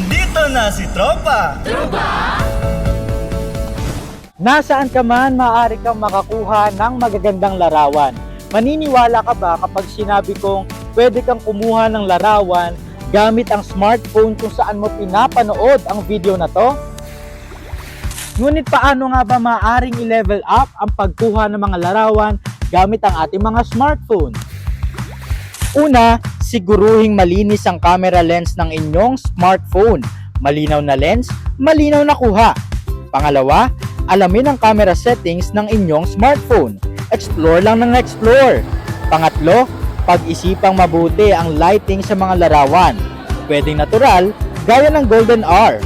Nandito na si Tropa! Nasaan ka man, maaari kang makakuha ng magagandang larawan. Maniniwala ka ba kapag sinabi kong pwede kang kumuha ng larawan gamit ang smartphone kung saan mo pinapanood ang video na to? Ngunit paano nga ba maaaring i-level up ang pagkuha ng mga larawan gamit ang ating mga smartphone? Una, siguruhing malinis ang camera lens ng inyong smartphone. Malinaw na lens, malinaw na kuha. Pangalawa, alamin ang camera settings ng inyong smartphone. Explore lang ng explore. Pangatlo, pag-isipang mabuti ang lighting sa mga larawan. Pwedeng natural, gaya ng golden hour.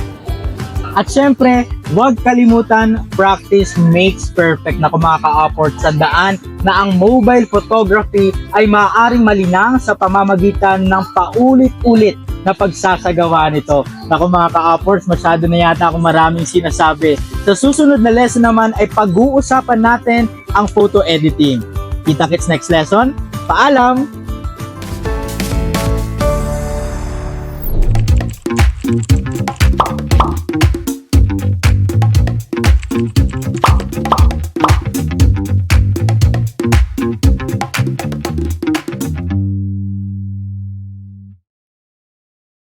At syempre, huwag kalimutan, practice makes perfect na kumaka-afford sa daan na ang mobile photography ay maaaring malinang sa pamamagitan ng paulit-ulit na pagsasagawa nito. Naku mga ka-upwards, masyado na yata ako maraming sinasabi. Sa susunod na lesson naman ay pag-uusapan natin ang photo editing. Kita-kits next lesson. Paalam!